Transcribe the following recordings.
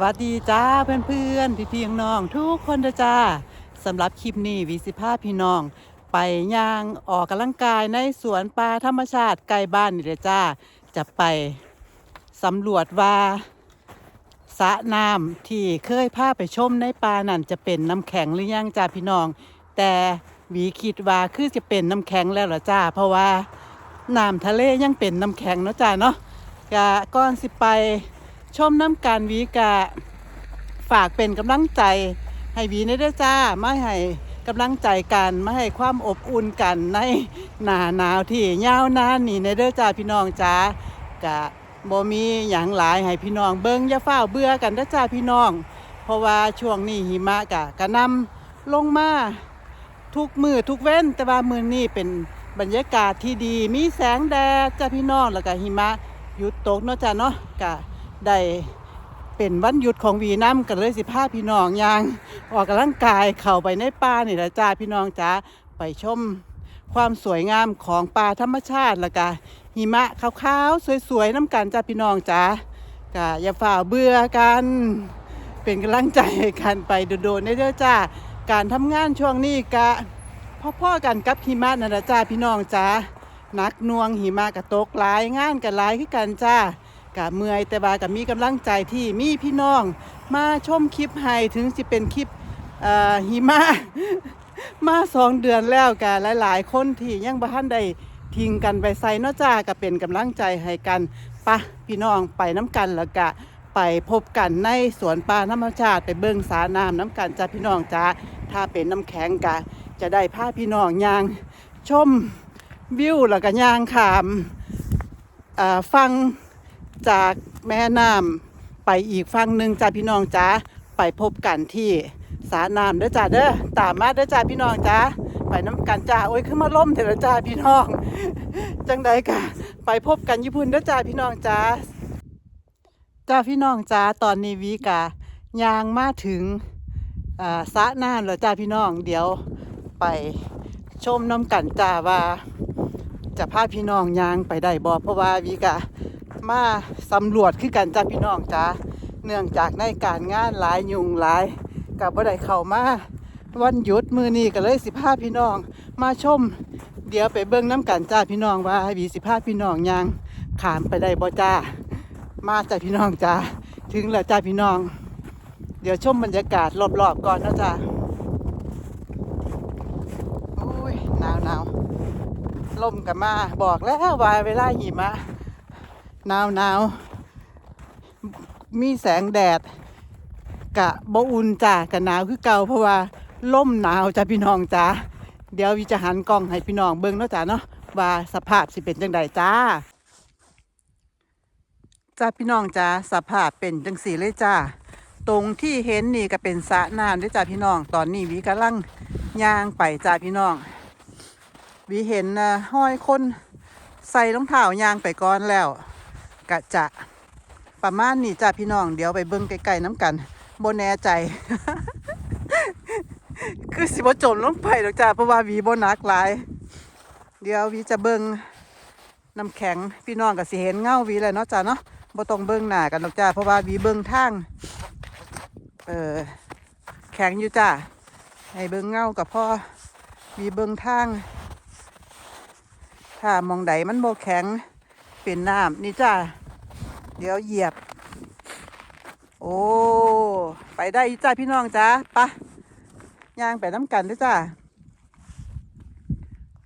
สวัสดีจ้าเพื่อนเพื่อนพี่พี่ๆน้องทุกคนจ้าสำหรับคลิปนี้วีสิภาพี่น้อง ไปย่างออกกำลังกายในสวนป่าธรรมชาติใกล้บ้านนี่เลยจ้า จะไปสำรวจว่าสระน้ำที่เคยพาไปชมในป่านั่นจะเป็นน้ำแข็งหรือยังจ้าพี่น้อง แต่วีคิดว่าคือจะเป็นน้ำแข็งแล้วหรอจ้า เพราะว่าน้ำทะเลยังเป็นน้ำแข็งเนาะจ้าเนาะกะก่อนสิไป ชมน้ำการวีกะฝากเป็นกำลังใจ ให้วีในเด้อจ้าไม่ให้กำลังใจกันไม่ให้ความอบอุ่นกันในหนาหนาวที่ยาวนานนี่ในเด้อจ้าพี่น้องจ้ากะบ่มีหยังหลายให้พี่น้องเบิ่งอย่าเฝ้าเบื่อกันเด้อจ้าพี่น้อง เพราะว่าช่วงนี้หิมะกะกระนำลงมาทุกมือทุกเว้น แต่ว่ามือนี้เป็นบรรยากาศที่ดีมีแสงแดดจ้าพี่น้องแล้วก็หิมะหยุดตกเนาะจ้าเนาะกะ ได้เป็นวันหยุดของวีน้ำกันเลยสิพาพี่น้องยางออกกำลังกายเข้าไปในป่านี่ละจ้าพี่น้องจ้าไปชมความสวยงามของป่าธรรมชาติล้วก็หิมะขาวๆสวยๆน้ำกันจ้าพี่น้องจ้ากะอย่าฝ่าเบื่อกัน เป็นกำลังใจให้กันไปโดดๆในเด้อจ้าการทำงานช่วงนี้กะพ่อๆกันกับหิมะนั่นละจ้าพี่น้องจ้านักน่วงหิมะกะตกหลายงานกันหลายคือกันจ้า กะเมื่อยแต่ว่ากับมีกำลังใจที่มีพี่น้องมาชมคลิปให้ถึงสิเป็นคลิปหิมะมาสองเดือนแล้วกะหลาย ๆ คนที่ยังบ่ทันได้ทิ้งกันไปใส่เนาะจ้าก็เป็นกำลังใจให้กันปะพี่น้องไปน้ำกันแล้วกะไปพบกันในสวนป่าธรรมชาติไปเบิ่งสาน้ำน้ำกันจ้าพี่น้องจ้าถ้าเป็นน้ำแข็งกะจะได้พาพี่น้องย่างชมวิวแล้วก็ย่างขามฟัง จากแม่น้ำไปอีกฝั่งหนึ่งจ้าพี่น้องจ้าไปพบกันที่สาน้ำเด้อจ้าเด้อตามมาเด้อจ้าพี่น้องจ้าไปน้ำกันจ้าโอ้ยขึ้นมาล่มเถอะจ้าพี่น้อง จังใดกะไปพบกันญี่ปุ่นเด้อจ้าพี่น้องจ้าจ้าพี่น้องจ้าตอนนี้วีกะยางมาถึงอ่าสะน้ำแล้วจ้าพี่น้องเดี๋ยวไปชมน้ำกันจ้าว่า จะพาพี่น้องยางไปได้บ่เพราะว่าวีกะ มาสำรวจคือกันจ้าพี่น้องจ้าเนื่องจากในการงานหลายยุงหลายกับบ่ได้เข้ามาวันหยุดมือนี้ก็เลยสิพาพี่น้อง มาชม เดี๋ยวไปเบิ่งน้ำกันจ้าพี่น้องว่าวีสิพาพี่น้องยางขามไปได้บ่จ้า มาจ้าพี่น้องจ้าถึงแล้วจ้าพี่น้อง เดี๋ยวชมบรรยากาศรอบๆก่อนนะจ้าโอ้ยหนาวหนาวลมกันมาบอกแล้วว่าเวลาหิมะ หนาวหนาวมีแสงแดดกะบ่อุ่นจ้ากะหนาวคือเก่าเพราะว่าล่มหนาวจ้าพี่น้องจ้าเดี๋ยววิจะหันกล้องให้พี่น้องเบิ่งเนาะจ้าเนาะว่าสภาพสิเป็นจังใดจ้าจ้าพี่น้องจ้าสภาพเป็นจังสีเลยจ้าตรงที่เห็นนี่ก็เป็นสระน้ำด้วยจ้าพี่น้องตอนนี้วิกำลังย่างไปจ้าพี่น้องวิเห็นห้อยคนใส่รองเท้ายางไปก่อนแล้ว กะจะประมาณนี้จ้าพี่น้องเดี๋ยวไปเบิ่งไกลๆน้ำกันโบแน่ใจ คือสิบจมลงไปหรอกจ้าเพราะว่าวีบนักหลาย เดี๋ยววีจะเบิ่งน้ำแข็งพี่น้องก็สิเห็นเงาวีแหละเนาะจ้าเนาะบ่ต้องเบิ่งหน้ากันหรอกจ้าเพราะว่าวีเบิ่งทางเออแข็งอยู่จ้าให้เบิ่งเงากับพ่อวีเบิ่งทางถ้ามองใดมันโบแข็ง เป็นน้ำนี่จ้าเดี๋ยวเหยียบ โอ้ไปได้จ้าพี่น้องจ้าปะย่างไปน้ำกันด้วยจ้า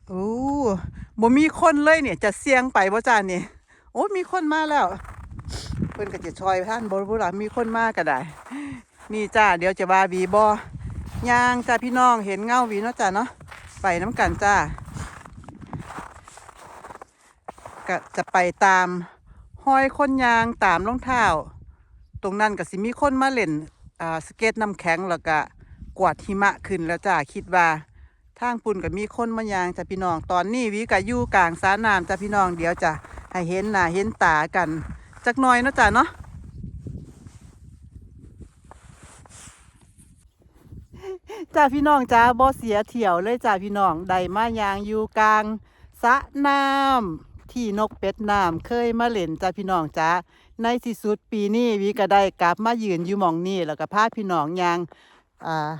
โอ้บ่มีคนเลยเนี่ย จะเสียงไปบ่จ้าเนี่ยโอ้มีคนมาแล้วเพิ่อนก็จะชอยท่านบ่รู้ล่ะมีคนมากก็ได้ นี่จ้าเดี๋ยวจะวาวีบอย่างจ้าพี่น้องเห็นเงาวีเนาะจ้าเนาะไปน้ำกันจ้า ก็จะไปตามห้อยคนยางตามรองเท้า ตรงนั้นก็สิมีคนมาเล่นอ่าสเก็ตน้ำแข็งแล้วก็กวาดหิมะขึ้นแล้วจ้าคิดว่าทางปุ่นก็มีคนมายางจ้ะพี่น้องตอนนี้วิกะอยู่กลางสาน้ำจ้ะพี่น้องเดี๋ยวจะให้เห็นหน้าเห็นตากันจักหน่อยเนาะจ้ะเนาะจ้าพี่น้องจ้าบ่เสียเที่ยวเลยจ้าพี่น้องใดมายางอยู่กลางสะน้ำ ที่นกเป็ดน้ำเคยมาเล่นจ้าพี่น้องจ้าในที่สุดปีนี้วีก็ได้กลับมายืนอยู่หมองนี้แล้วก็พาพี่น้องยางอ่า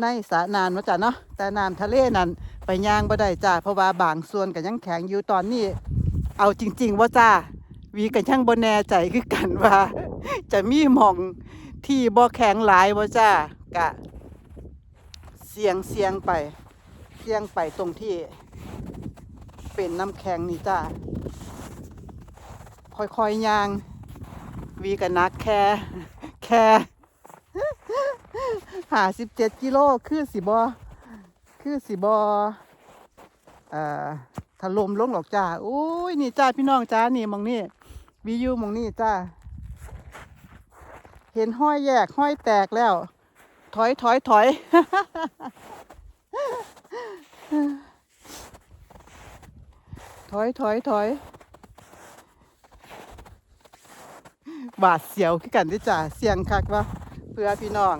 ในสระน้ำนาะจ้ะเนาะแต่น้ำทะเลนั้นไปย่างบ่ได้จ้าเพราะว่าบางส่วนก็ยังแข็งอยู่ตอนนี้ เอาจริง ๆ ว่าจ้าวีก็ยังบ่แน่ใจคือกันว่า จะมีหมองที่บ่แข็งหลายบ่จ้ากะ เสียงเสียงไป เสียงไปตรงที่ เป็นน้ำแข็งนี่จ้าค่อยๆย่าง วีก็นักแค่แค่หาสิบเจ็ดกิโลคือสิบอคือสิบอเอ่อถล่มลงหรอกจ้าโอ้ยนี่จ้าพี่น้องจ้านี่มองนี่วิวหมองนี่จ้าเห็นห้อยแยกห้อยแตกแล้ว ถอยถอยถอย ถอยถอยถอยบาดเสียวกันด้จ้าเสียงคักวะเพื่อพี่น้อง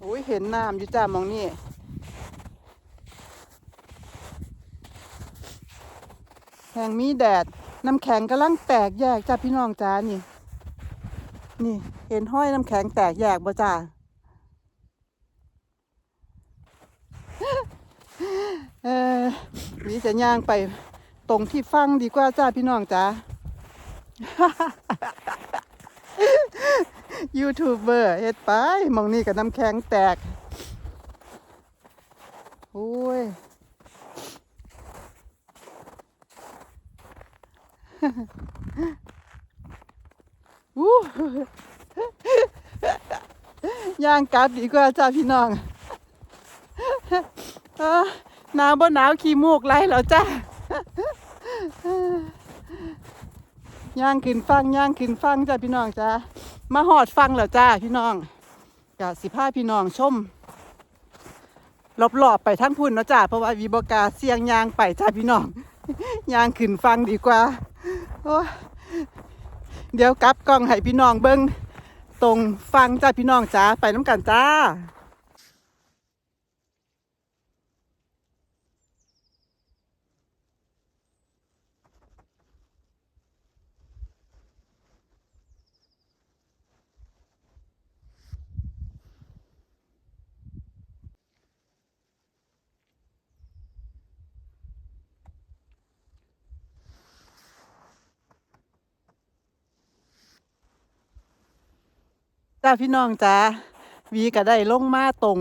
โอ้ยเห็นน้ำอยู่จ้ามองนี่แห่งมีแดดน้ำแข็งกำลังแตกแยกจ้าพี่น้องจ้านี่ นี่เห็นห้อยน้ำแข็งแตกแยกบ่จ้า เออนี่จะย่างไปตรงที่ฟังดีกว่าจ้าพี่น้องจ้า ยูทูบเบอร์เฮ็ดไปมองนี่กับน้ำแข็งแตกโอ้ยอู้ย่างกลับดีกว่าจ้าพี่น้อง เออหนาวบ่หนาวขี้มูกไหลแล้วจ้าย่างขึ้นฟังย่างขึ้นฟังจ้าพี่น้องจ้ามาหอดฟังแล้วจ้าพี่น้องกะสิพาพี่น้องชมรอบๆไปทั้งพุ่นเนาะจ้าเพราะว่าวีบกาเสียงยางไปจ้าพี่น้องย่างขึ้นฟังดีกว่าโอ้เดี๋ยวกลับกล้องให้พี่น้องเบิ้งตรงฟังจ้าพี่น้องจ้าไปน้ำกันจ้า จ้าพี่น้องจ้าวีก็ได้ลงมาตรง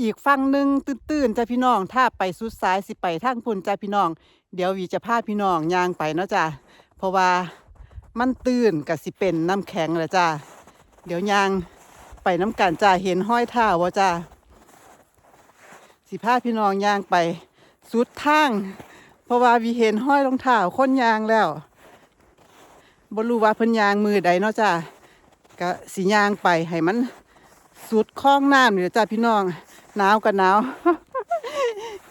อีกฝั่งหนึ่งตื้นๆจ้าพี่น้อง ถ้าไปสุดซ้ายสิไปทางพุ่นจ้าพี่น้อง เดี๋ยววีจะพาพี่น้องย่างไปเนาะจ้าเพราะว่ามันตื้นกับสิเป็นน้ำแข็งแหละจ้าเดี๋ยวย่างไปน้ำกันจ้าเห็นห้อยเท้าวะจ้าสิพาพี่น้องย่างไปสุดทางเพราะว่าวีเห็นห้อยรองเท้าค้นยางแล้วบ่รู้ว่าเพิ่นยางมือใดเนาะจ้า ก็สีย่างไปให้มันสุดคล้องน้ำนี่แหละจ้าพี่น้องหนาวกับหนาว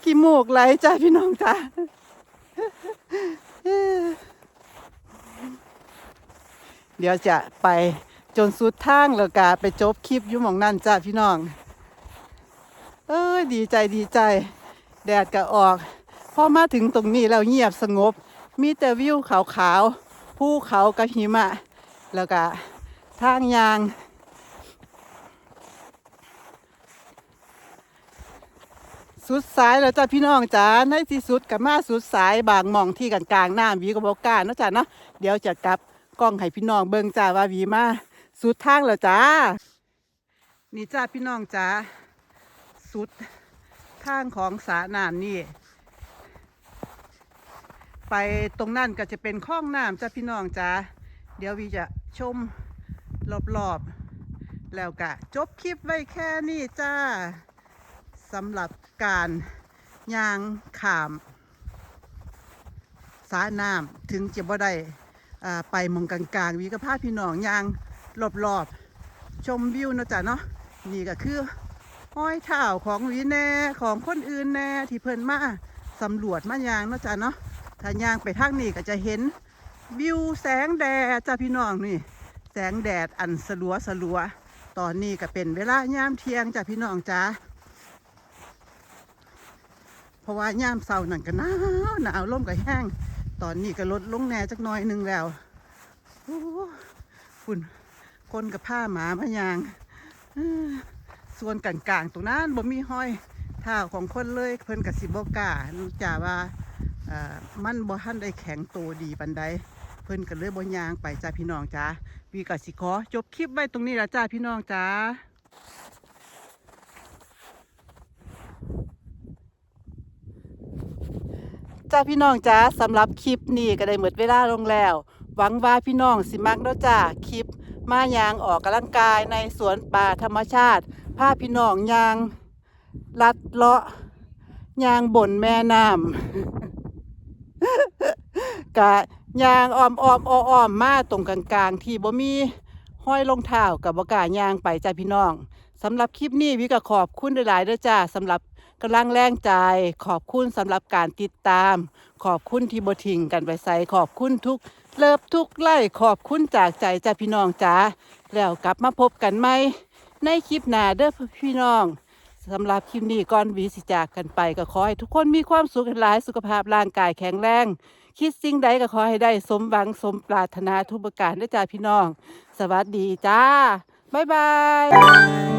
ขี้มูกไหลจ้าพี่น้องจ้าเดี๋ยวจะไปจนสุดทางแล้วก็ไปจบคลิปยู่มองนั่นจ้าพี่น้อง เอ้ยดีใจดีใจ แดดก็ออกพอมาถึงตรงนี้แล้วเงียบสงบ มีแต่วิวขาวๆภูเขากับหิมะ แล้วก็ ทางยาง สุดสายแล้วจ้าพี่น้องจ๋าในที่สุดกับมาสุดสายบางมองที่กันกลางน้ำวีก็บอกก้าเนะจ้าเนาะเดี๋ยวจะกลับกล้องให้พี่น้องเบิ่งจ้าว่าวีมาสุดทางแล้วจ้า นี่จ้าพี่น้องจ๋าสุดทางของสระน้ำนี่ไปตรงนั่นก็จะเป็นคลองน้ำจ้าพี่น้องจ้าเดี๋ยววีจะชม รอบๆ แล้วก็จบคลิปไว้แค่นี้จ้าสำหรับการยางขามสาน้ำถึงจะบ่ได้ไปมองกลางๆ วีก็พาพี่น้องยางรอบๆ ชมวิวนะจ้ะเนาะนี่ก็คือห้อยเท้าของวีแน่ของคนอื่นแน่ที่เพิ่นมาสำรวจมายางนะจ้ะเนาะถ้ายางไปทางนี้ก็จะเห็นวิวแสงแดดจ้าพี่น้องนี่ แสงแดดอันสลัวสลัว ตอนนี้ก็เป็นเวลายามเที่ยงจ้ะพี่น้องจ้าเพราะว่าย่ามเสาร์นั่นก็หนาวหนาวลมก็แห้ง ตอนนี้ก็ลดลงแน่จักน่อยหนึงแล้วโอ้ฝุ่นคนกับผ้าหมามายางส่วนกลางๆตรงนั้นบ่มีห้อยเท้าของคนเลยเพิ่นกับสิบ่การู้จ่าว่าเอ่อมันบ่ทันได้แข็งโตดีปานใด พิ่นก็เลยบ่ย่างไปจ้าพี่น้องจ้าวีก็สิขอจบคลิปไว้ตรงนี้ละจ้าพี่น้องจ้าจ้าพี่น้องจ้าสำหรับคลิปนี้ก็ได้หมดเวลาลงแล้ว หวังว่าพี่น้องสิมักเนาะจ้าคลิป มายางออกกำลังกายในสวนป่าธรรมชาติพาพี่น้องยางลัดเลาะยางบนแม่น้ำกะ ยางอ้อมอ้อมอ้ออ้อมมาตรงกลางๆ ที่บ่มีห้อยรองเท้ากับบ่กายางไปจ้าพี่น้องสำหรับคลิปนี้วิกขอบคุณหลายๆด้อจ้าสำหรับกำลังแรงใจขอบคุณสำหรับการติดตาม ขอบคุณที่บ่ทิ้งกันไปใส่ขอบคุณทุกเลิฟทุกไล่ขอบคุณจากใจจ้าพี่น้องจ้าแล้วกลับมาพบกันไหมในคลิปหน้าเด้อพี่น้องสำหรับคลิปนี้ก่อนวีสิจากกันไปก็ขอให้ทุกคนมีความสุขหลายสุขภาพร่างกายแข็งแรง คิดสิ่งใดก็ขอให้ได้สมหวังสมปรารถนาทุกประการด้วยจ้าพี่น้อง สวัสดีจ้า บ๊ายบาย